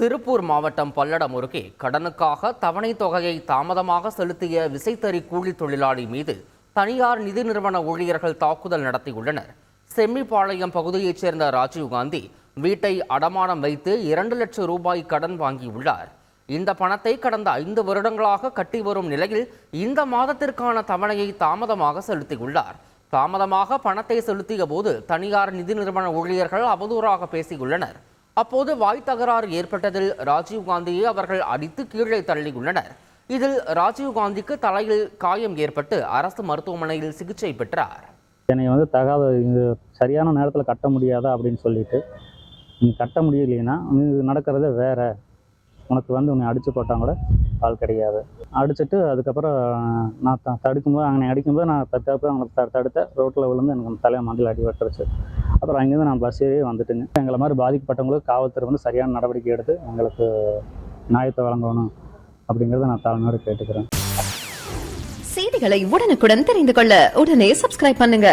திருப்பூர் மாவட்டம் பல்லடம் அருகே கடனுக்காக தவணை தொகையை தாமதமாக செலுத்திய விசைத்தறி கூலி தொழிலாளி மீது தனியார் நிதி நிறுவன ஊழியர்கள் தாக்குதல் நடத்தியுள்ளனர். செம்மிப்பாளையம் பகுதியைச் சேர்ந்த ராஜீவ்காந்தி வீட்டை அடமானம் வைத்து இரண்டு லட்சம் ரூபாய் கடன் வாங்கியுள்ளார். இந்த பணத்தை கடந்த ஐந்து வருடங்களாக கட்டி வரும் நிலையில் இந்த மாதத்திற்கான தவணையை தாமதமாக செலுத்தியுள்ளார். தாமதமாக பணத்தை செலுத்திய போது தனியார் நிதி நிறுவன ஊழியர்கள் அவதூறாக பேசியுள்ளனர். அப்போது வாய் தகராறு ஏற்பட்டதில் ராஜீவ்காந்தியை அவர்கள் அடித்து கீழே தள்ளியுள்ளனர். இதில் ராஜீவ்காந்திக்கு தலையில் காயம் ஏற்பட்டு அரசு மருத்துவமனையில் சிகிச்சை பெற்றார். என்னை வந்து தகாத இது சரியான நேரத்தில் கட்ட முடியாதா அப்படின்னு சொல்லிட்டு நீ கட்ட முடியலைன்னா இது நடக்கிறதே வேற. உனக்கு வந்து உன்னை அடித்து போட்டால் கூட ஆள் கிடையாது. அடிச்சுட்டு அதுக்கப்புறம் நான் த தடுக்கும்போது அங்கே அடிக்கும்போது நான் தற்காப்பு அவங்க த தடுத்த ரோட்டில் விழுந்து எனக்கு தலையை மண்டியில் அடி வெட்டுருச்சு. அப்புறம் அங்கேருந்து நான் பஸ் ஏறி வந்துட்டுங்க. எங்களை மாதிரி பாதிக்கப்பட்டவங்களுக்கு காவல்துறை வந்து சரியான நடவடிக்கை எடுத்து எங்களுக்கு நியாயத்தை வழங்கணும் அப்படிங்கிறத நான் தலைமையோடு கேட்டுக்கிறேன். செய்திகளை உடனுக்குடன் தெரிந்து கொள்ள உடனே சப்ஸ்கிரைப் பண்ணுங்க.